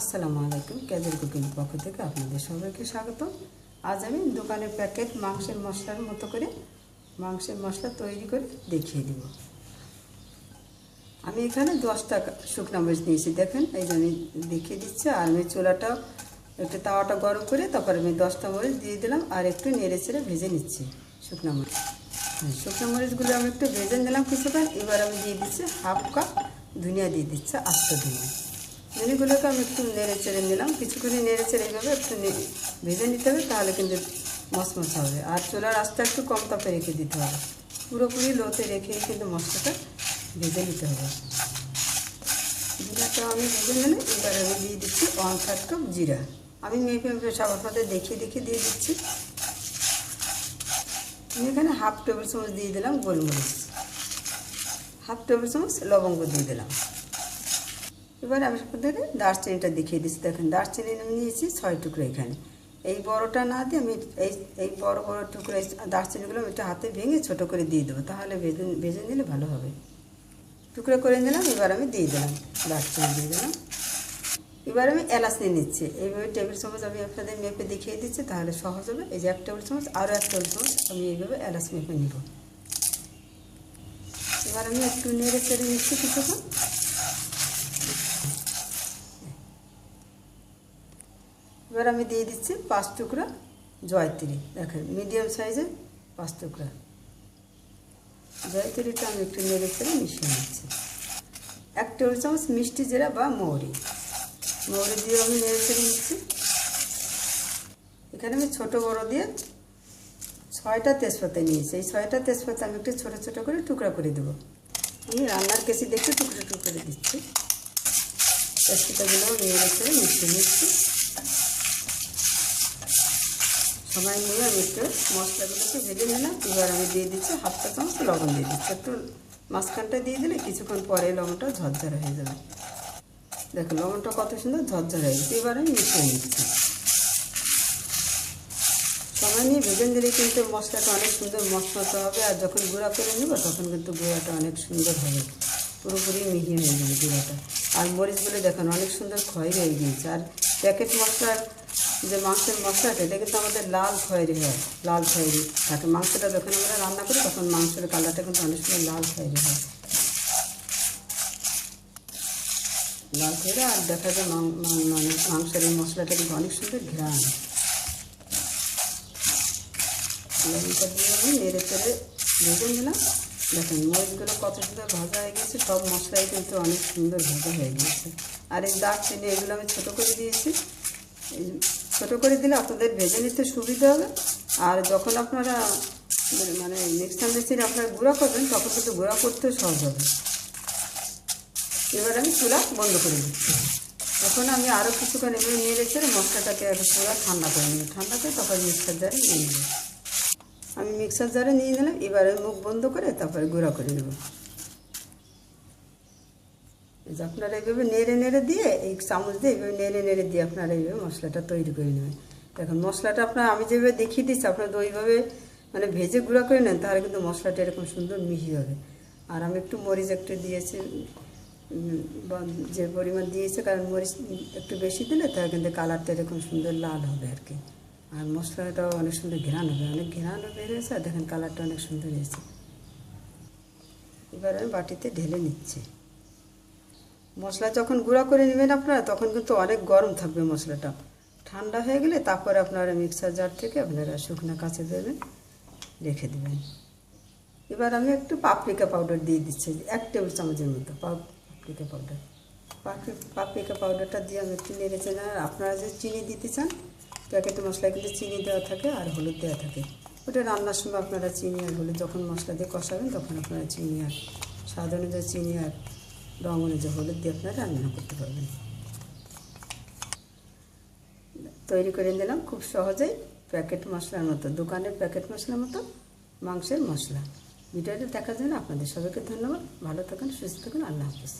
আসসালামু আলাইকুম ক্যাজের কুকিং পক্ষ থেকে আপনাদের সবাইকে স্বাগত আজ আমি দোকানের প্যাকেট মাংসের মশলার মতো করে মাংসের মশলা তৈরি করে দেখিয়ে দিব। আমি এখানে দশটা শুকনো মরিচ নিয়েছি দেখেন এই যে আমি দেখিয়ে দিচ্ছি আর আমি চুলাটা একটু তাওয়াটা গরম করে তারপরে আমি দশটা মরিচ দিয়ে দিলাম আর একটু নেড়ে চেড়ে ভেজে নিচ্ছি শুকনো মরিচ। হ্যাঁ, শুকনো মরিচগুলো আমি একটু ভেজে নিলাম কিছুক্ষণ এবার আমি দিয়ে দিচ্ছি হাফ কাপ ধনিয়া দিয়ে দিচ্ছি আস্ত ধনিয়া। ধনিয়াগুলোকে আমি একটু নেড়ে চেড়ে নিলাম। কিছুক্ষণ নেড়ে চেড়ে এইভাবে একটু ভেজে নিতে হবে, তাহলে কিন্তু মশমশ হবে। আর চুলার আঁচটা একটু কম তাপে রেখে দিতে হবে। পুরোপুরি লোতে রেখে কিন্তু মশলাটা ভেজে নিতে হবে। জিরাটা আমি ভেজে নিলে এবার আমি দিয়ে দিচ্ছি ওয়ান থার্ড কাপ জিরা। আমি মেপে মেপে সব আপনাদের দেখিয়ে দেখিয়ে দিয়ে দিচ্ছি। আমি এখানে হাফ টেবিল চামচ দিয়ে দিলাম গোলমরিচ। হাফ টেবিল চামচ লবঙ্গ দিয়ে দিলাম। এবার আমি আপনাদের দারচিনিটা দেখিয়ে দিচ্ছি। দেখেন, দারচিনি আমি নিয়েছি ছয় টুকরো এখানে। এই বড়টা না দিয়ে আমি এই এই বড় বড় টুকরো দারচিনিগুলো আমি একটু হাতে ভেঙে ছোটো করে দিয়ে দেবো। তাহলে ভেজে ভেজে নিলে ভালো হবে। টুকরো করে নিলাম, এবার আমি দিয়ে দিলাম দারচিনি দিয়ে দিলাম। এবার আমি এলাচ নিয়ে নিচ্ছি। এইভাবে টেবিল চামচ আমি আপনাদের মেপে দেখিয়ে দিচ্ছি, তাহলে সহজ হবে। এই যে এক টেবিল চামচ, আরও এক টেবিল চামচ আমি এইভাবে এলাচ মেপে নিব। এবার আমি একটু নেড়ে চেড়ে নিচ্ছি কিছুক্ষণ। এবার আমি দিয়ে দিচ্ছি পাঁচ টুকরা জয়ত্রী। দেখেন মিডিয়াম সাইজের পাঁচ টুকরা। জয়ত্রীটা আমি একটু নেড়ে চেড়ে মিশিয়ে নিচ্ছি। এক টেবিল চামচ মিষ্টি জিরা বা মৌরি। মৌরি দিয়ে আমি নেড়ে চেড়ে নিচ্ছি। এখানে আমি ছোট বড় দিয়ে ছয়টা তেজপাতা নিয়েছি। এই ছয়টা তেজপাতা আমি একটু ছোটো ছোটো করে টুকরা করে দেবো। আমি রান্নার কেসি দেখে টুকরো টুকরো করে দিচ্ছি। তেজপাতাগুলো নেড়ে চেড়ে মিশিয়ে নিচ্ছি। সময় নিয়ে আমি একটু মশলাগুলোকে ভেজে নিলাম। এবার আমি দিয়ে দিচ্ছি হাফটা চামচ লবণ দিয়ে দিচ্ছি। একটু মাঝখানটা দিয়ে দিলে কিছুক্ষণ পরে লবণটা ঝরঝরে হয়ে যাবে। দেখো লবণটা কত সুন্দর ঝরঝরে হয়ে গেছে। এবার আমি মিশিয়ে নিচ্ছি। সময় নিয়ে ভেজে দিলে কিন্তু মশলাটা অনেক সুন্দর মশলাতে হবে আর যখন গুঁড়া করে নেব তখন কিন্তু গুঁড়াটা অনেক সুন্দর হবে। পুরোপুরি মিহি হয়ে যাবে গুঁড়াটা। আর মরিচগুলো দেখেন, অনেক সুন্দর ক্ষয় হয়ে গিয়েছে। আর প্যাকেট মশলার যে মাংসের মশলাটা এটা কিন্তু আমাদের লাল খয়েরি হয়, লাল খয়েরি। থাকে মাংসটা যখন আমরা রান্না করি, তখন মাংসের কালারটা কিন্তু অনেক সময় লাল খয়েরি হয়। লাল খয়েরি, আর দেখা যায় মানে মাংসের এই মশলাটা কিন্তু অনেক সুন্দর ঘ্রাণ। লবণটা দিয়ে নেড়ে চেড়ে ভেজে নিলাম। দেখেন, মরিচগুলো কত সুন্দর ভাজা হয়ে গেছে সব মশলাই কিন্তু অনেক সুন্দর ভাজা হয়ে গেছে আর এই দারচিনি, এগুলো আমি ছোটো করে দিয়েছি। ছোটো করে দিলে আপনাদের ভেজে নিতে সুবিধা হবে। আর যখন আপনারা মানে মিক্সার মেশিনে আপনারা গুঁড়া করবেন, তখন কিন্তু গুঁড়া করতেও সহজ হবে। এবার আমি চুলা বন্ধ করে দিচ্ছি। তখন আমি আরও কিছুক্ষণ এগুলো নিয়ে রেখে মশলাটাকে একটু পুরো ঠান্ডা করে নিই ঠান্ডা করে তখন মিক্সার জারে নিয়ে নেব। আমি মিক্সার জারে নিয়ে নিলাম, এবারে মুখ বন্ধ করে তারপরে গুঁড়া করে নেব। আপনারা এইভাবে নেড়ে নেড়ে দিয়ে, এই চামচ দিয়ে এইভাবে নেড়ে নেড়ে দিয়ে আপনারা এইভাবে মশলাটা তৈরি করে নেবেন। দেখুন মশলাটা আপনার, আমি যেভাবে দেখিয়ে দিচ্ছি, আপনারা ওইভাবে মানে ভেজে গুঁড়া করে নেন, তাহলে কিন্তু মশলাটা এরকম সুন্দর মিহি হবে। আর আমি একটু মরিচ একটু দিয়েছি যে পরিমাণ দিয়েছে, কারণ মরিচ একটু বেশি দিলে তাহলে কিন্তু কালারটা এরকম সুন্দর লাল হবে আর কি। আর মশলাটাও অনেক সুন্দর ঘ্রাণ হবে, অনেক ঘ্রাণও বেরিয়েছে, আর দেখেন কালারটা অনেক সুন্দর হয়েছে। এবার আমি বাটিতে ঢেলে নিচ্ছি। মশলা যখন গুঁড়া করে নেবেন আপনারা, তখন কিন্তু অনেক গরম থাকবে মশলাটা। ঠান্ডা হয়ে গেলে তারপরে আপনারা মিক্সার জার থেকে আপনারা শুকনো কাছে দেবেন রেখে দেবেন। এবার আমি একটু পাপরিকা পাউডার দিয়ে দিচ্ছি, এক টেবিল চামচের মতো পা- পাপরিকা পাউডার। পাপরিকা পাউডারটা দিয়ে আমি একটু নেড়েছি না আপনারা যে চিনি দিতে চান, প্যাকেটে মশলায় কিন্তু চিনি দেওয়া থাকে আর হলুদ দেওয়া থাকে। ওটা রান্নার সময় আপনারা চিনি আর হলুদ, যখন মশলা দিয়ে কষাবেন, তখন আপনারা চিনি আর, স্বাদ অনুযায়ী চিনি আর রঙ যে হলুদ দিয়ে আপনারা রান্না করতে পারবেন। তৈরি করে নিলাম খুব সহজেই প্যাকেট মশলার মতো, দোকানের প্যাকেট মশলার মতো মাংসের মশলা। ভিডিওটি দেখার জন্য আপনাদের সবাইকে ধন্যবাদ। ভালো থাকুন, সুস্থ থাকুন, আল্লাহ হাফিজ।